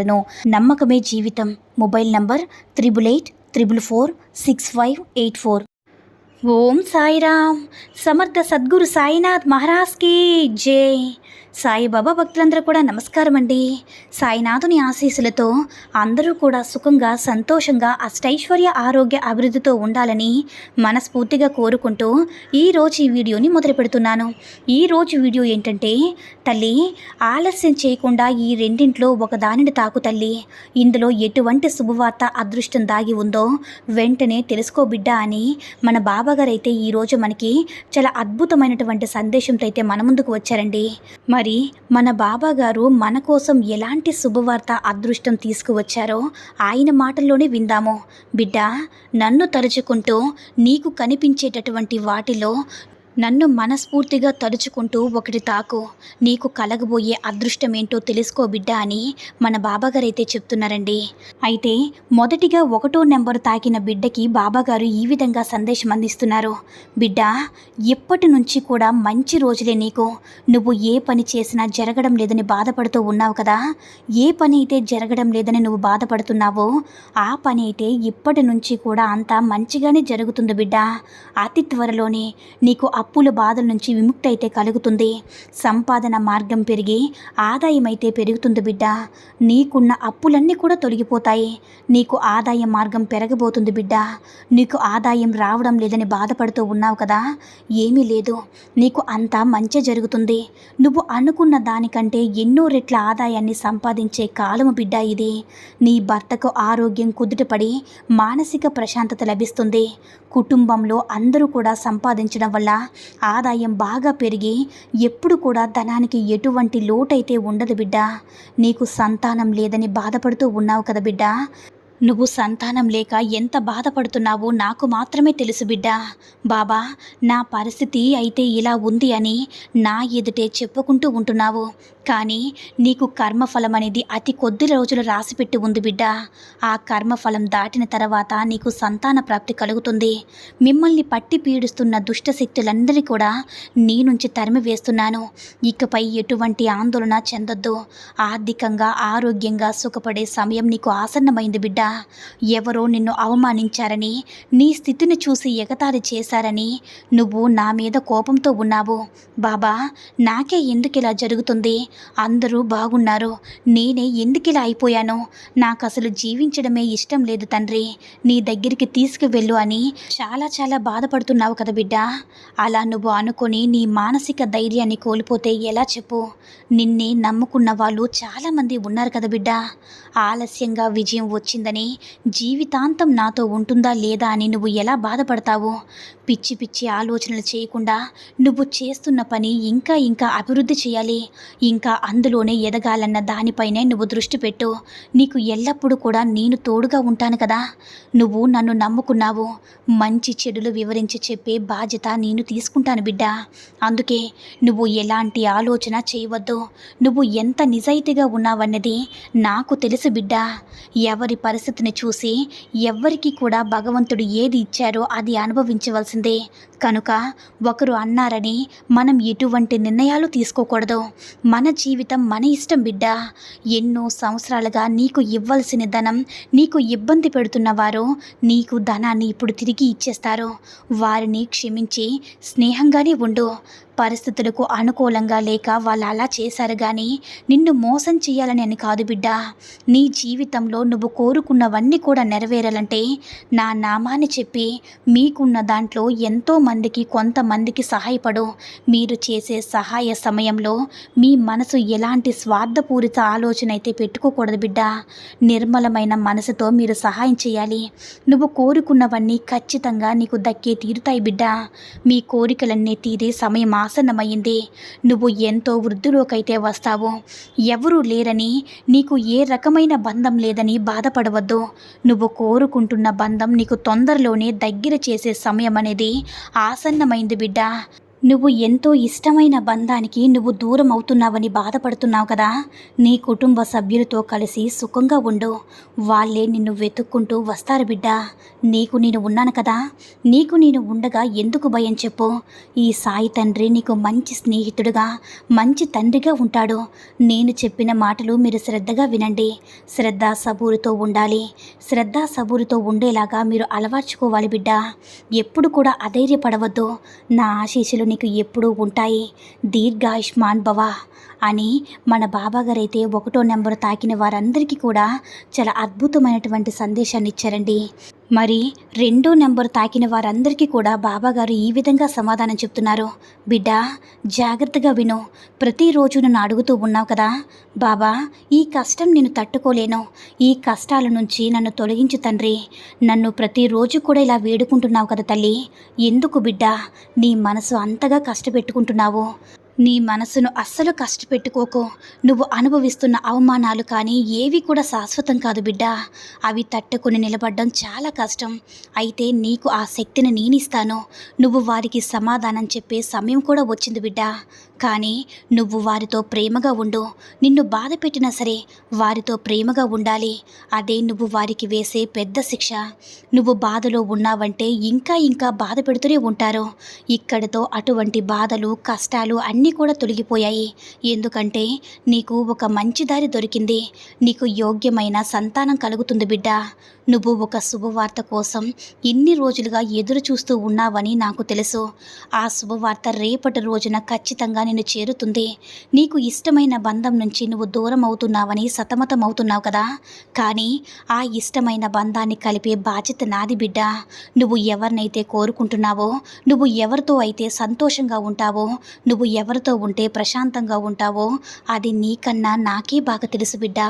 చేయబడను నమ్మకమే జీవితం. Mobile number triple eight triple four six five eight four. Om Sairam. Samarth Sadguru Sainath మహారాజ్కి జై. సాయిబాబా భక్తులందరూ కూడా నమస్కారం అండి సాయినాథుని ఆశీస్సులతో అందరూ కూడా సుఖంగా సంతోషంగా అష్టైశ్వర్య ఆరోగ్య అభివృద్ధితో ఉండాలని మనస్ఫూర్తిగా కోరుకుంటూ ఈరోజు ఈ వీడియోని మొదలు పెడుతున్నాను. ఈరోజు వీడియో ఏంటంటే తల్లి ఆలస్యం చేయకుండా ఈ రెండింట్లో ఒక దానిని తాకు తల్లి. ఇందులో ఎటువంటి శుభవార్త అదృష్టం దాగి ఉందో వెంటనే తెలుసుకో బిడ్డ అని మన బాబాగారు అయితే ఈరోజు మనకి చాలా అద్భుతమైనటువంటి సందేశంతో అయితే మన ముందుకు వచ్చారండి. మరి మన బాబా గారు మన కోసం ఎలాంటి శుభవార్త అదృష్టం తీసుకువచ్చారో ఆయన మాటల్లోనే విందాము. బిడ్డ నన్ను తలుచుకుంటూ నీకు కనిపించేటటువంటి వాటిలో నన్ను మనస్ఫూర్తిగా తలుచుకుంటూ ఒకటి తాకు. నీకు కలగబోయే అదృష్టమేంటో తెలుసుకో బిడ్డ అని మన బాబాగారైతే చెప్తున్నారండి. అయితే మొదటిగా ఒకటో నెంబరు తాకిన బిడ్డకి బాబాగారు ఈ విధంగా సందేశం అందిస్తున్నారు. బిడ్డ ఎప్పటి నుంచి కూడా మంచి రోజులే నీకు. నువ్వు ఏ పని చేసినా జరగడం లేదని బాధపడుతూ ఉన్నావు కదా. ఏ పని అయితే జరగడం లేదని నువ్వు బాధపడుతున్నావో ఆ పని అయితే ఇప్పటి నుంచి కూడా అంతా మంచిగానే జరుగుతుంది బిడ్డ. అతి త్వరలోనే నీకు అప్పుల బాధల నుంచి విముక్తి అయితే కలుగుతుంది. సంపాదన మార్గం పెరిగి ఆదాయం అయితే పెరుగుతుంది బిడ్డ. నీకున్న అప్పులన్నీ కూడా తొలగిపోతాయి. నీకు ఆదాయ మార్గం పెరగబోతుంది బిడ్డ. నీకు ఆదాయం రావడం లేదని బాధపడుతూ ఉన్నావు కదా? ఏమీ లేదు. నీకు అంతా మంచి జరుగుతుంది. నువ్వు అనుకున్న దానికంటే ఎన్నో రెట్ల ఆదాయాన్ని సంపాదించే కాలము బిడ్డ ఇది. నీ భర్తకు ఆరోగ్యం కుదుటపడి మానసిక ప్రశాంతత లభిస్తుంది. కుటుంబంలో అందరూ కూడా సంపాదించడం వల్ల ఆదాయం బాగా పెరిగి ఎప్పుడు కూడా ధనానికి ఎటువంటి లోటైతే ఉండదు బిడ్డ. నీకు సంతానం లేదని బాధపడుతూ ఉన్నావు కదా బిడ్డ. నువ్వు సంతానం లేక ఎంత బాధపడుతున్నావో నాకు మాత్రమే తెలుసు బిడ్డ. బాబా నా పరిస్థితి అయితే ఇలా ఉంది అని నా ఎదుటే చెప్పుకుంటూ ఉంటున్నావు. కానీ నీకు కర్మఫలం అనేది అతి కొద్ది రోజులు రాసిపెట్టి ఉంది బిడ్డ. ఆ కర్మఫలం దాటిన తర్వాత నీకు సంతాన ప్రాప్తి కలుగుతుంది. మిమ్మల్ని పట్టి పీడిస్తున్న దుష్ట శక్తులందరినీ కూడా నీ నుంచి తరిమి వేస్తున్నాను. ఇకపై ఎటువంటి ఆందోళన చెందొద్దు. ఆర్థికంగా ఆరోగ్యంగా సుఖపడే సమయం నీకు ఆసన్నమైంది బిడ్డ. ఎవరో నిన్ను అవమానించారని నీ స్థితిని చూసి ఎగతారి చేశారని నువ్వు నా మీద కోపంతో ఉన్నావు. బాబా నాకే ఎందుకు ఇలా జరుగుతుంది? అందరూ బాగున్నారు నేనే ఎందుకు ఇలా అయిపోయాను? నాకు అసలు జీవించడమే ఇష్టం లేదు తండ్రి. నీ దగ్గరికి తీసుకువెళ్ళు అని చాలా చాలా బాధపడుతున్నావు కదా బిడ్డ. అలా నువ్వు అనుకొని నీ మానసిక ధైర్యాన్ని కోల్పోతే ఎలా చెప్పు? నిన్నే నమ్ముకున్న వాళ్ళు చాలామంది ఉన్నారు కదా బిడ్డ. ఆలస్యంగా విజయం వచ్చిందని జీవితాంతం నాతో ఉంటుందా లేదా అని నువ్వు ఎలా బాధపడతావు? పిచ్చి పిచ్చి ఆలోచనలు చేయకుండా నువ్వు చేస్తున్న పని ఇంకా ఇంకా అభివృద్ధి చేయాలి. ఇంకా అందులోనే ఎదగాలన్న దానిపైనే నువ్వు దృష్టి పెట్టు. నీకు ఎల్లప్పుడూ కూడా నేను తోడుగా ఉంటాను కదా. నువ్వు నన్ను నమ్ముకున్నావు. మంచి చెడులు వివరించి చెప్పే బాధ్యత నేను తీసుకుంటాను బిడ్డ. అందుకే నువ్వు ఎలాంటి ఆలోచన చేయవద్దు. నువ్వు ఎంత నిజాయితీగా ఉన్నావన్నది నాకు తెలుసు బిడ్డ. ఎవరి పరిస్థితిని చూసి ఎవ్వరికీ కూడా భగవంతుడు ఏది ఇచ్చారో అది అనుభవించవలసింది. కనుక ఒకరు అన్నారని మనం ఎటువంటి నిర్ణయాలు తీసుకోకూడదు. మన జీవితం మన ఇష్టం బిడ్డ. ఎన్నో సంవత్సరాలుగా నీకు ఇవ్వాల్సిన ధనం నీకు ఇబ్బంది పెడుతున్న వారు నీకు ధనాన్ని ఇప్పుడు తిరిగి ఇచ్చేస్తారు. వారిని క్షమించి స్నేహంగానే ఉండు. పరిస్థితులకు అనుకూలంగా లేక వాళ్ళు అలా చేశారు కానీ నిన్ను మోసం చేయాలని అని కాదు బిడ్డ. నీ జీవితంలో నువ్వు కోరుకున్నవన్నీ కూడా నెరవేరాలంటే నా నామాన్ని చెప్పి మీకున్న దాంట్లో ఎంతో మందికి కొంతమందికి సహాయపడు. మీరు చేసే సహాయ సమయంలో మీ మనసు ఎలాంటి స్వార్థపూరిత ఆలోచన అయితే పెట్టుకోకూడదు బిడ్డ. నిర్మలమైన మనసుతో మీరు సహాయం చేయాలి. నువ్వు కోరుకున్నవన్నీ ఖచ్చితంగా నీకు దక్కే తీరుతాయి బిడ్డ. మీ కోరికలన్నీ తీరే సమయం ఆసన్నమైంది నువ్వు ఎంతో వృద్ధిలోకైతే వస్తావు. ఎవరూ లేరని నీకు ఏ రకమైన బంధం లేదని బాధపడవద్దు. నువ్వు కోరుకుంటున్న బంధం నీకు తొందరలోనే దగ్గర చేసే సమయం అనేది ఆసన్నమైంది బిడ్డ. నువ్వు ఎంతో ఇష్టమైన బంధానికి నువ్వు దూరం అవుతున్నావని బాధపడుతున్నావు కదా. నీ కుటుంబ సభ్యులతో కలిసి సుఖంగా ఉండు. వాళ్ళే నిన్ను వెతుక్కుంటూ వస్తారు బిడ్డ. నీకు నేను ఉన్నాను కదా. నీకు నేను ఉండగా ఎందుకు భయం చెప్పు. ఈ సాయి తండ్రి నీకు మంచి స్నేహితుడుగా మంచి తండ్రిగా ఉంటాడు. నేను చెప్పిన మాటలు మీరు శ్రద్ధగా వినండి. శ్రద్ధ సబూరుతో ఉండాలి. శ్రద్ధ సబూరుతో ఉండేలాగా మీరు అలవర్చుకోవాలి బిడ్డ. ఎప్పుడు కూడా అధైర్యపడవద్దు. నా ఆశీస్సులు నీకు ఎప్పుడూ ఉంటాయి. దీర్ఘాయుష్మాన్ భవ అని మన బాబాగారైతే అయితే ఒకటో నెంబర్ తాకిన వారందరికీ కూడా చాలా అద్భుతమైనటువంటి సందేశాన్ని ఇచ్చారండి. మరి రెండో నెంబర్ తాకిన వారందరికీ కూడా బాబాగారు ఈ విధంగా సమాధానం చెప్తున్నారు. బిడ్డ జాగ్రత్తగా విను. ప్రతిరోజు నన్ను అడుగుతూ ఉన్నావు కదా. బాబా ఈ కష్టం నేను తట్టుకోలేను. ఈ కష్టాల నుంచి నన్ను తొలగించు తండ్రి. నన్ను ప్రతిరోజు కూడా ఇలా వేడుకుంటున్నావు కదా తల్లి. ఎందుకు బిడ్డ నీ మనసు అంతగా కష్టపెట్టుకుంటున్నావు? నీ మనసును అస్సలు కష్టపెట్టుకోకు. నువ్వు అనుభవిస్తున్న అవమానాలు కానీ ఏవి కూడా శాశ్వతం కాదు బిడ్డ. అవి తట్టుకుని నిలబడడం చాలా కష్టం. అయితే నీకు ఆ శక్తిని నేనిస్తాను. నువ్వు వారికి సమాధానం చెప్పే సమయం కూడా వచ్చింది బిడ్డ. కానీ నువ్వు వారితో ప్రేమగా ఉండు. నిన్ను బాధ పెట్టినా సరే వారితో ప్రేమగా ఉండాలి. అదే నువ్వు వారికి వేసే పెద్ద శిక్ష. నువ్వు బాధలో ఉన్నావంటే ఇంకా ఇంకా బాధ పెడుతూనే ఉంటారు. ఇక్కడితో అటువంటి బాధలు కష్టాలు అన్నీ కూడా తొలగిపోయాయి. ఎందుకంటే నీకు ఒక మంచి దారి దొరికింది. నీకు యోగ్యమైన సంతానం కలుగుతుంది బిడ్డ. నువ్వు ఒక శుభవార్త కోసం ఇన్ని రోజులుగా ఎదురు చూస్తూ ఉన్నావని నాకు తెలుసు. ఆ శుభవార్త రేపటి రోజున ఖచ్చితంగా నిన్ను చేరుతుంది. నీకు ఇష్టమైన బంధం నుంచి నువ్వు దూరం అవుతున్నావని సతమతం అవుతున్నావు కదా. కానీ ఆ ఇష్టమైన బంధాన్ని కలిపే బాధ్యత నాది బిడ్డ. నువ్వు ఎవరినైతే కోరుకుంటున్నావో నువ్వు ఎవరితో అయితే సంతోషంగా ఉంటావో నువ్వు ఎవరితో ఉంటే ప్రశాంతంగా ఉంటావో? అది నీకన్నా నాకే బాగా తెలుసు బిడ్డ.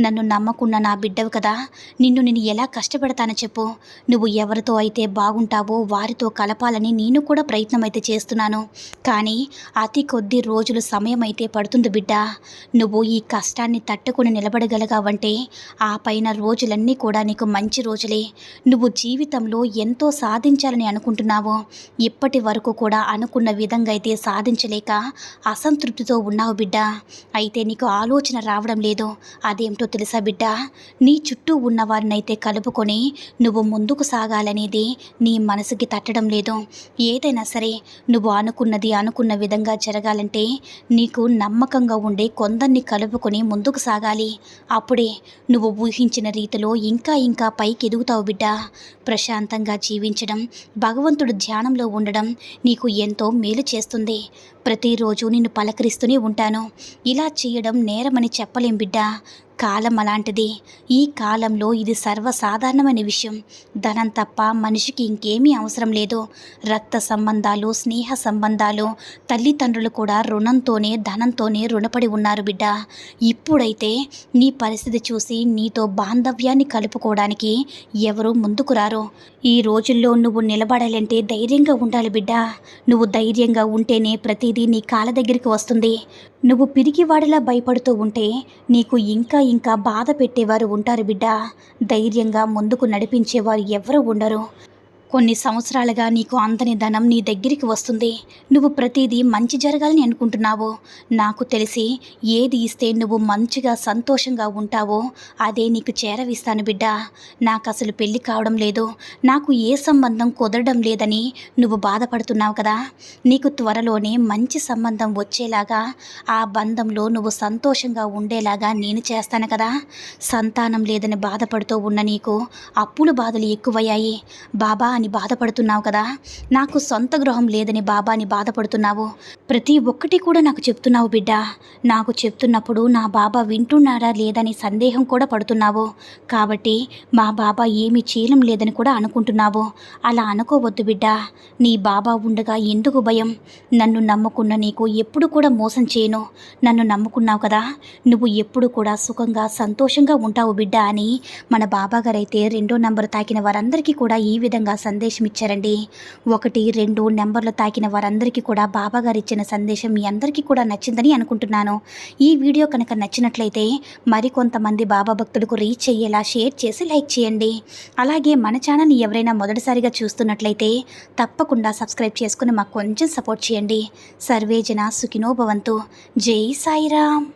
నన్ను నమ్మకున్న నా బిడ్డవు కదా. నిన్ను నేను ఎలా కష్టపెడతానో చెప్పు. నువ్వు ఎవరితో అయితే బాగుంటావో వారితో కలపాలని నేను కూడా ప్రయత్నం అయితే చేస్తున్నాను. కానీ అతి కొద్ది రోజులు సమయం అయితే పడుతుంది బిడ్డ. నువ్వు ఈ కష్టాన్ని తట్టుకుని నిలబడగలగావంటే ఆ పైన రోజులన్నీ కూడా నీకు మంచి రోజులే. నువ్వు జీవితంలో ఎంతో సాధించాలని అనుకుంటున్నావో ఇప్పటి వరకు కూడా అనుకున్న విధంగా అయితే సాధించలేక అసంతృప్తితో ఉన్నావు బిడ్డ. అయితే నీకు ఆలోచన రావడం లేదు. అదేమిటో తెలుసా బిడ్డ? నీ చుట్టూ ఉన్న వారినైతే కలుపుకొని నువ్వు ముందుకు సాగాలనేది నీ మనసుకి తట్టడం లేదు. ఏదైనా సరే నువ్వు అనుకున్నది అనుకున్న విధంగా జరగాలంటే నీకు నమ్మకంగా ఉండే కొందరిని కలుపుకొని ముందుకు సాగాలి. అప్పుడే నువ్వు ఊహించిన రీతిలో ఇంకా ఇంకా పైకి ఎదుగుతావు బిడ్డ. ప్రశాంతంగా జీవించడం భగవంతుడు ధ్యానంలో ఉండడం నీకు ఎంతో మేలు చేస్తుంది. ప్రతి ప్రతిరోజు నిన్ను పలకరిస్తూనే ఉంటాను. ఇలా చేయడం నేరమని చెప్పలేం బిడ్డా. కాలం అలాంటిది. ఈ కాలంలో ఇది సర్వసాధారణమైన విషయం. ధనం తప్ప మనిషికి ఇంకేమీ అవసరం లేదు. రక్త సంబంధాలు స్నేహ సంబంధాలు తల్లిదండ్రులు కూడా రుణంతోనే ధనంతోనే రుణపడి ఉన్నారు బిడ్డ. ఇప్పుడైతే నీ పరిస్థితి చూసి నీతో బాంధవ్యాన్ని కలుపుకోవడానికి ఎవరు ముందుకు రారు. ఈ రోజుల్లో నువ్వు నిలబడాలంటే ధైర్యంగా ఉండాలి బిడ్డ. నువ్వు ధైర్యంగా ఉంటేనే ప్రతిదీ నీ కాళ్ళ దగ్గరికి వస్తుంది. నువ్వు పిరికివాడిలా భయపడుతూ ఉంటే నీకు ఇంకా ఇంకా బాధ పెట్టేవారు ఉంటారు బిడ్డ. ధైర్యంగా ముందుకు నడిపించేవారు ఎవరు ఉండరు. కొన్ని సంవత్సరాలుగా నీకు అందని ధనం నీ దగ్గరికి వస్తుంది. నువ్వు ప్రతిదీ మంచి జరగాలని అనుకుంటున్నావు. నాకు తెలిసి ఏది ఇస్తే నువ్వు మంచిగా సంతోషంగా ఉంటావో అదే నీకు చేరవిస్తాను బిడ్డ. నాకు అసలు పెళ్ళి కావడం లేదు. నాకు ఏ సంబంధం కుదరడం లేదని నువ్వు బాధపడుతున్నావు కదా. నీకు త్వరలోనే మంచి సంబంధం వచ్చేలాగా ఆ బంధంలో నువ్వు సంతోషంగా ఉండేలాగా నేను చేస్తాను కదా. సంతానం లేదని బాధపడుతూ ఉన్న నీకు అప్పుల బాధలు ఎక్కువయ్యాయి. బాబా అని బాధపడుతున్నావు కదా? నాకు సొంత గృహం లేదని బాబాని బాధపడుతున్నావు. ప్రతి ఒక్కటి కూడా నాకు చెప్తున్నావు బిడ్డ. నాకు చెప్తున్నప్పుడు నా బాబా వింటున్నాడా లేదని సందేహం కూడా పడుతున్నావు. కాబట్టి మా బాబా ఏమీ చేయడం లేదని కూడా అనుకుంటున్నావు. అలా అనుకోవద్దు బిడ్డ. నీ బాబా ఉండగా ఎందుకు భయం? నన్ను నమ్ముకున్న నీకు ఎప్పుడు కూడా మోసం చేయను. నన్ను నమ్ముకున్నావు కదా? నువ్వు ఎప్పుడు కూడా సుఖంగా సంతోషంగా ఉంటావు బిడ్డ అని మన బాబాగారైతే రెండో నంబర్ తాకిన వారందరికీ కూడా ఈ విధంగా సందేశం ఇచ్చారండి ఒకటి రెండు నెంబర్లు తాకిన వారందరికీ కూడా బాబాగారు ఇచ్చిన సందేశం మీ అందరికీ కూడా నచ్చిందని అనుకుంటున్నాను. ఈ వీడియో కనుక నచ్చినట్లయితే మరికొంతమంది బాబా భక్తులకు రీచ్ అయ్యేలా షేర్ చేసి లైక్ చేయండి. అలాగే మన ఛానల్ని ఎవరైనా మొదటిసారిగా చూస్తున్నట్లయితే తప్పకుండా సబ్స్క్రైబ్ చేసుకుని మాకు కొంచెం సపోర్ట్ చేయండి. సర్వేజన సుఖినో భవంతు. జై సాయిరామ్.